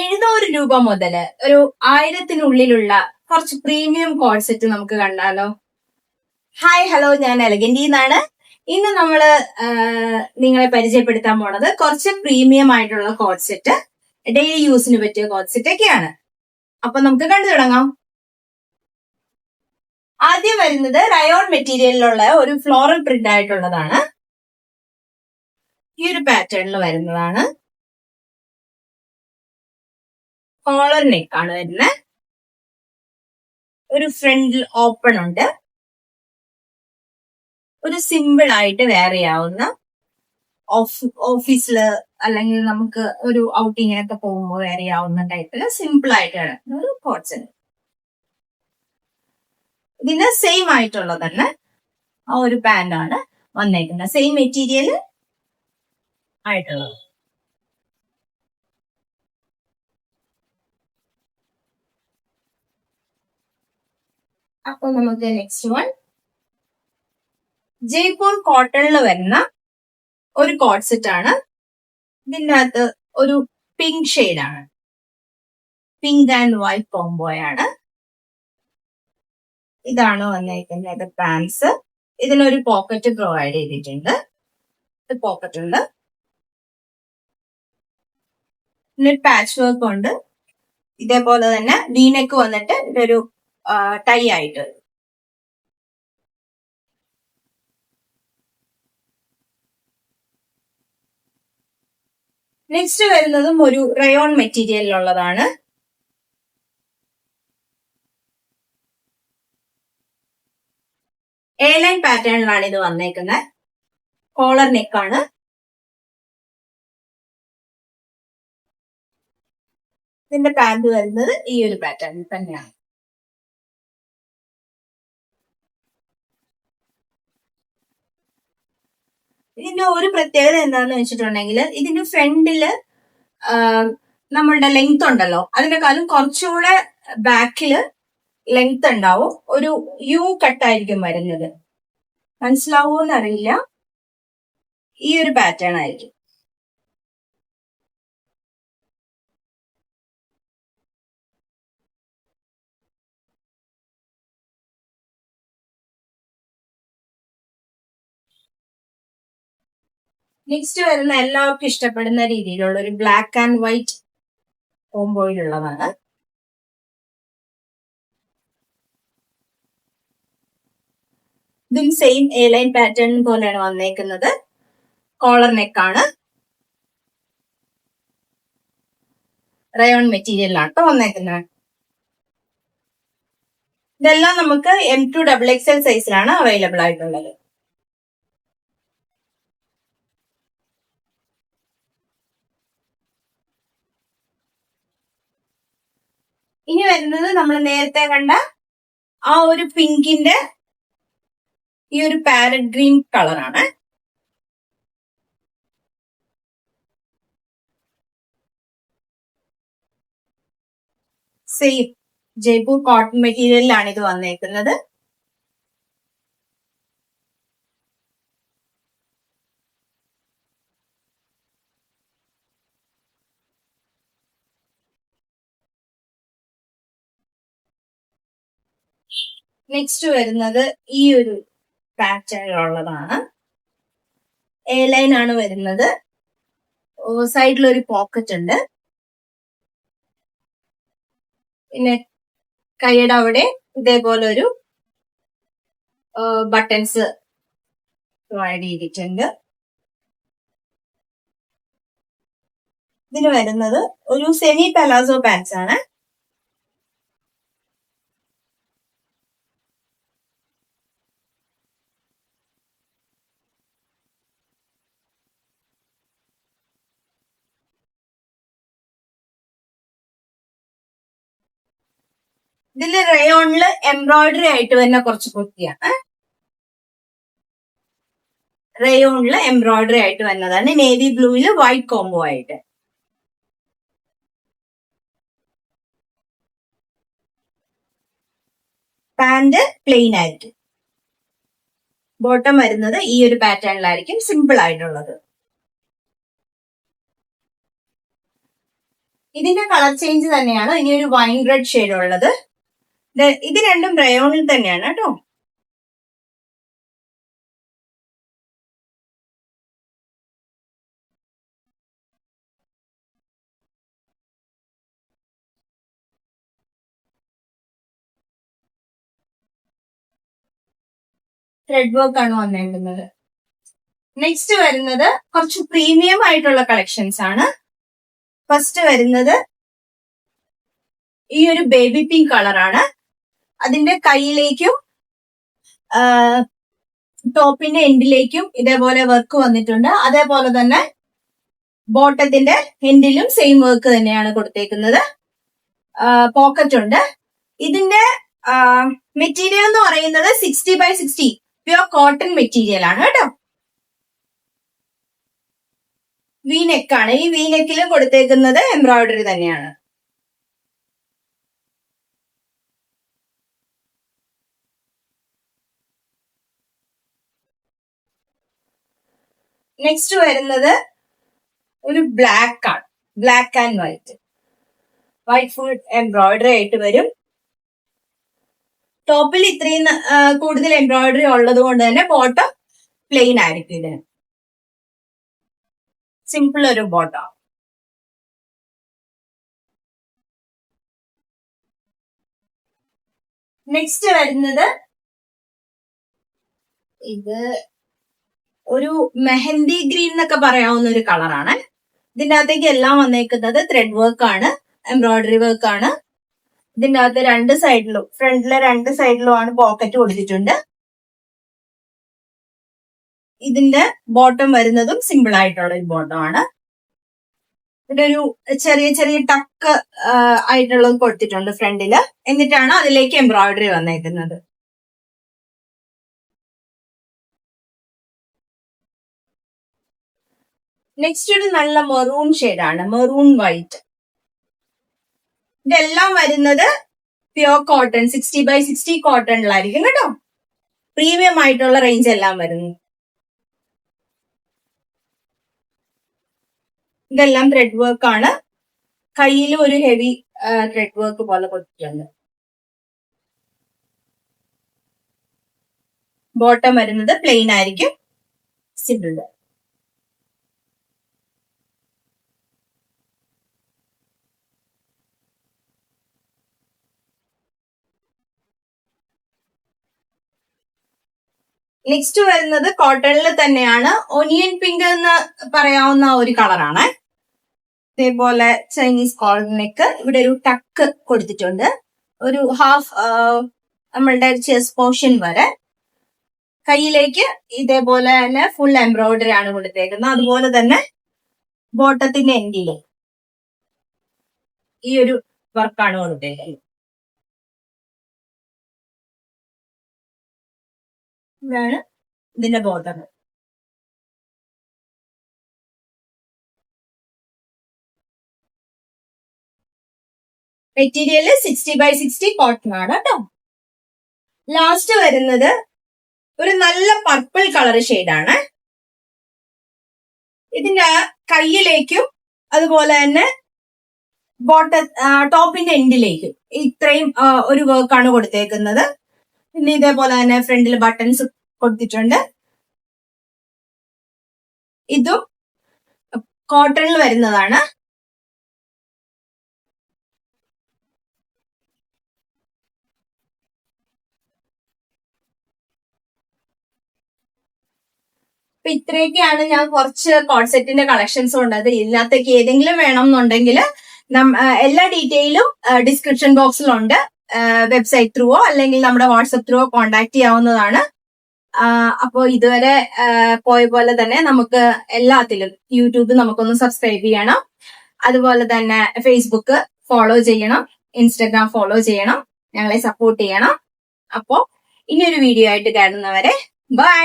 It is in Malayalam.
എഴുന്നൂറ് രൂപ മുതൽ ഒരു ആയിരത്തിനുള്ളിലുള്ള കുറച്ച് പ്രീമിയം കോൺസെപ്റ്റ് നമുക്ക് കണ്ടാലോ. ഹായ് ഹലോ ഞാൻ എലഗന്റി എന്നാണ്. ഇന്ന് നമ്മൾ നിങ്ങളെ പരിചയപ്പെടുത്താൻ പോണത് കുറച്ച് പ്രീമിയം ആയിട്ടുള്ള കോൺസെപ്റ്റ് ഡെയിലി യൂസിന് പറ്റിയ കോൺസെപ്റ്റ് ഒക്കെയാണ്. അപ്പൊ നമുക്ക് കണ്ടു തുടങ്ങാം. ആദ്യം വരുന്നത് റയോൺ മെറ്റീരിയലിലുള്ള ഒരു ഫ്ലോറൽ പ്രിന്റ് ആയിട്ടുള്ളതാണ്. ഈ ഒരു പാറ്റേണിൽ വരുന്നതാണ്. കോളർ നെക്ക് ആണ് വരുന്നത് ഒരു ഫ്രണ്ടിൽ ഓപ്പൺ ഉണ്ട്. ഒരു സിമ്പിൾ ആയിട്ട് വെയർ ഓഫ് ഓഫീസിൽ അല്ലെങ്കിൽ നമുക്ക് ഒരു ഔട്ടിങ്ങിനൊക്കെ പോകുമ്പോൾ വേറെ ആവുന്ന ടൈപ്പിൽ സിമ്പിൾ ആയിട്ട് കിടക്കുന്ന ഒരു കോട്ട്സ് ഇതിന് സെയിം ആയിട്ടുള്ളത് തന്നെ ആ ഒരു പാന്റാണ് വന്നേക്കുന്നത്. സെയിം മെറ്റീരിയൽ ആയിട്ടുള്ളത്. അപ്പൊ നമുക്ക് നെക്സ്റ്റ് വൺ ജയ്പൂർ കോട്ടണിൽ വരുന്ന ഒരു കോട്ട് സെറ്റ് ആണ്. ഇതിന്റെ അകത്ത് ഒരു പിങ്ക് ആണ്. പിങ്ക് ആൻഡ് വൈറ്റ് കോംബോയാണ് ഇതാണ് വന്നേക്കുന്നത് പാൻസ് ഇതിനൊരു പോക്കറ്റ് പ്രൊവൈഡ് ചെയ്തിട്ടുണ്ട്. പോക്കറ്റ് ഉണ്ട് പിന്നെ പാച്ച് വർക്ക് ഉണ്ട്. ഇതേപോലെ തന്നെ വീനെക്ക് വന്നിട്ട് ഇതൊരു ടൈ ആയിട്ട്. നെക്സ്റ്റ് വരുന്നതും ഒരു റയോൺ മെറ്റീരിയലിലുള്ളതാണ് എ ലൈൻ പാറ്റേണിലാണ് ഇത് വന്നേക്കുന്നത് കോളർ നെക്കാണ് ഇതിന്റെ പാന്റ് വരുന്നത് ഈ ഒരു പാറ്റേണിൽ തന്നെയാണ്. ഇതിന്റെ ഒരു പ്രത്യേകത എന്താന്ന് വെച്ചിട്ടുണ്ടെങ്കിൽ ഇതിന്റെ ഫ്രണ്ടിൽ നമ്മളുടെ ലെങ്ത് ഉണ്ടല്ലോ. അതിനെക്കാളും കുറച്ചുകൂടെ ബാക്കിൽ ലെങ്ത് ഉണ്ടാവും. ഒരു യു കട്ടായിരിക്കും വരുന്നത്. മനസ്സിലാവോ എന്നറിയില്ല ഈ ഒരു പാറ്റേൺ ആയിരിക്കും. നെക്സ്റ്റ് വരുന്ന എല്ലാവർക്കും ഇഷ്ടപ്പെടുന്ന രീതിയിലുള്ള ഒരു ബ്ലാക്ക് ആൻഡ് വൈറ്റ് കോംബോയിലുള്ളതാണ് ഇതും സെയിം എ ലൈൻ പാറ്റേൺ പോലെയാണ് വന്നേക്കുന്നത്. കോളർ നെക്കാണ് റയോൺ മെറ്റീരിയലാണ് കേട്ടോ വന്നേക്കുന്നത്. ഇതെല്ലാം നമുക്ക് M to double X L സൈസിലാണ് അവൈലബിൾ ആയിട്ടുള്ളത്. ഇനി വരുന്നത് നമ്മൾ നേരത്തെ കണ്ട ആ ഒരു പിങ്കിന്റെ ഈ ഒരു പാരറ്റ് ഗ്രീൻ കളറാണ് സെയിം ജയ്പൂർ കോട്ടൺ മെറ്റീരിയലിലാണ് ഇത് വന്നേക്കുന്നത്. നെക്സ്റ്റ് വരുന്നത് ഈ ഒരു പാറ്റേൺ ഉള്ളതാണ്. എ ലൈൻ ആണ് വരുന്നത്. സൈഡിൽ ഒരു പോക്കറ്റ് ഉണ്ട്. പിന്നെ കൈയുടെ അവിടെ ഇതേപോലെ ഒരു ബട്ടൺസ് പ്രൊവൈഡ് ചെയ്തിട്ടുണ്ട്. ഇതിന് വരുന്നത് ഒരു സെമി പലാസോ പാൻസ് ആണ്. ഇതിൽ റയോണിൽ എംബ്രോയിഡറി ആയിട്ട് വരുന്ന കുറച്ച് കുർത്തിയാണ് റയോണിൽ എംബ്രോയിഡറി ആയിട്ട് വന്നതാണ് നേവി ബ്ലൂവിൽ വൈറ്റ് കോംബോ ആയിട്ട്. പാന്റ് പ്ലെയിൻ ആയിട്ട്. ബോട്ടം വരുന്നത് ഈ ഒരു പാറ്റേണിലായിരിക്കും സിമ്പിൾ ആയിട്ടുള്ളത്. ഇതിന്റെ കളർ ചേഞ്ച് തന്നെയാണ് ഇനി ഒരു വൈൻ റെഡ് ഷെയ്ഡ് ഉള്ളത്. ഇത് രണ്ടും റയോണിൽ തന്നെയാണ് കേട്ടോ. ത്രെഡ് വർക്ക് ആണ് വന്നേക്കുന്നത്. നെക്സ്റ്റ് വരുന്നത് കുറച്ച് പ്രീമിയം ആയിട്ടുള്ള കളക്ഷൻസ് ആണ്. ഫസ്റ്റ് വരുന്നത് ഈ ഒരു ബേബി പിങ്ക് കളറാണ് അതിന്റെ കയ്യിലേക്കും ടോപ്പിന്റെ എൻഡിലേക്കും ഇതേപോലെ വർക്ക് വന്നിട്ടുണ്ട്. അതേപോലെ തന്നെ ബോട്ടത്തിന്റെ എൻഡിലും സെയിം വർക്ക് തന്നെയാണ് കൊടുത്തേക്കുന്നത്. പോക്കറ്റ് ഉണ്ട്. ഇതിന്റെ മെറ്റീരിയൽ എന്ന് പറയുന്നത് sixty by sixty pure cotton material ആണ് കേട്ടോ. വീനെക്കാണ് ഈ വി നെക്കിൽ കൊടുത്തേക്കുന്നത് എംബ്രോയിഡറി തന്നെയാണ്. നെക്സ്റ്റ് വരുന്നത് ഒരു ബ്ലാക്ക് ആണ്. Black and white white full embroidery ആയിട്ട് വരും. ടോപ്പിൽ ഇത്രയും കൂടുതൽ എംബ്രോയിഡറി ഉള്ളത് കൊണ്ട് തന്നെ ബോട്ടം പ്ലെയിൻ ആയിരിക്കും ഇതിന് സിമ്പിൾ ഒരു ബോട്ടം നെക്സ്റ്റ് വരുന്നത് ഇത് ഒരു മെഹന്തി ഗ്രീൻ എന്നൊക്കെ പറയാവുന്ന ഒരു കളറാണ്. ഇതിന്റെ അകത്തേക്ക് എല്ലാം വന്നേക്കുന്നത് ത്രെഡ് വർക്ക് ആണ് എംബ്രോയിഡറി വർക്ക് ആണ്. ഇതിന്റെ അകത്ത് രണ്ട് സൈഡിലും ഫ്രണ്ടിലെ രണ്ട് സൈഡിലും ആണ് പോക്കറ്റ് കൊടുത്തിട്ടുണ്ട്. ഇതിന്റെ ബോട്ടം വരുന്നതും സിമ്പിൾ ആയിട്ടുള്ള ഒരു ബോട്ടം ആണ്. ഇതിന്റെ ഒരു ചെറിയ ചെറിയ ടക്ക് ആയിട്ടുള്ളത് കൊടുത്തിട്ടുണ്ട് ഫ്രണ്ടിൽ എന്നിട്ടാണ് അതിലേക്ക് എംബ്രോയിഡറി വന്നേക്കുന്നത്. നെക്സ്റ്റ് ഒരു നല്ല മെറൂൺ ആണ്. മെറൂൺ വൈറ്റ് ഇതെല്ലാം വരുന്നത് pure cotton sixty by sixty കോട്ടണിലായിരിക്കും കേട്ടോ. പ്രീമിയം ആയിട്ടുള്ള റേഞ്ച് എല്ലാം വരുന്നു. ഇതെല്ലാം ത്രെഡ് വർക്ക് ആണ്. കയ്യിൽ ഒരു ഹെവി ത്രെഡ് വർക്ക് പോലെ കൊടുത്തിട്ടുണ്ട്. ബോട്ടം വരുന്നത് പ്ലെയിൻ ആയിരിക്കും. സിമ്പിൾ നെക്സ്റ്റ് വരുന്നത് കോട്ടണിൽ തന്നെയാണ്. ഒനിയൻ പിങ്ക് എന്ന് പറയാവുന്ന ഒരു കളറാണ് ഇതേപോലെ ചൈനീസ് കോളനിക്ക് ഇവിടെ ഒരു ടക്ക് കൊടുത്തിട്ടുണ്ട്. ഒരു ഹാഫ് നമ്മളുടെ ചെസ് പോർഷൻ വരെ. കയ്യിലേക്ക് ഇതേപോലെ തന്നെ ഫുൾ എംബ്രോയിഡറി ആണ് കൊടുത്തേക്കുന്നത്. അതുപോലെ തന്നെ ബോട്ടത്തിന്റെ എൻഡിൽ ഈ ഒരു വർക്കാണ് കൊടുത്തേക്കുന്നത്. ഇതാണ് ഇതിന്റെ border material sixty by sixty cotton ആണ് കേട്ടോ ലാസ്റ്റ് വരുന്നത് ഒരു നല്ല പർപ്പിൾ കളർ ആണ്. ഇതിന്റെ കയ്യിലേക്കും അതുപോലെ തന്നെ ബോട്ട ടോപ്പിന്റെ എൻഡിലേക്കും ഇത്രയും ഒരു വർക്കാണ് കൊടുത്തേക്കുന്നത്. പിന്നെ ഇതേപോലെ തന്നെ ഫ്രണ്ടിൽ ബട്ടൺസ് കൊടുത്തിട്ടുണ്ട്. ഇതും കോട്ടണിൽ വരുന്നതാണ്. അപ്പൊ ഇത്രയൊക്കെയാണ് ഞാൻ കുറച്ച് കോൺസെപ്റ്റിന്റെ കളക്ഷൻസ് ഉണ്ടത് ഇതിനകത്തേക്ക് ഏതെങ്കിലും വേണം എന്നുണ്ടെങ്കിൽ എല്ലാ ഡീറ്റെയിലും ഡിസ്ക്രിപ്ഷൻ ബോക്സിലുണ്ട് വെബ്സൈറ്റ് ത്രൂവോ അല്ലെങ്കിൽ നമ്മുടെ വാട്സപ്പ് ത്രൂവോ കോൺടാക്ട് ചെയ്യാവുന്നതാണ്. അപ്പോൾ ഇതുവരെ പോയ പോലെ തന്നെ നമുക്ക് എല്ലാത്തിലും യൂട്യൂബ് നമുക്കൊന്ന് സബ്സ്ക്രൈബ് ചെയ്യണം. അതുപോലെ തന്നെ ഫേസ്ബുക്ക് ഫോളോ ചെയ്യണം. ഇൻസ്റ്റഗ്രാം ഫോളോ ചെയ്യണം. ഞങ്ങളെ സപ്പോർട്ട് ചെയ്യണം. അപ്പോ ഇനിയൊരു വീഡിയോ ആയിട്ട് കാണുന്നവരെ ബൈ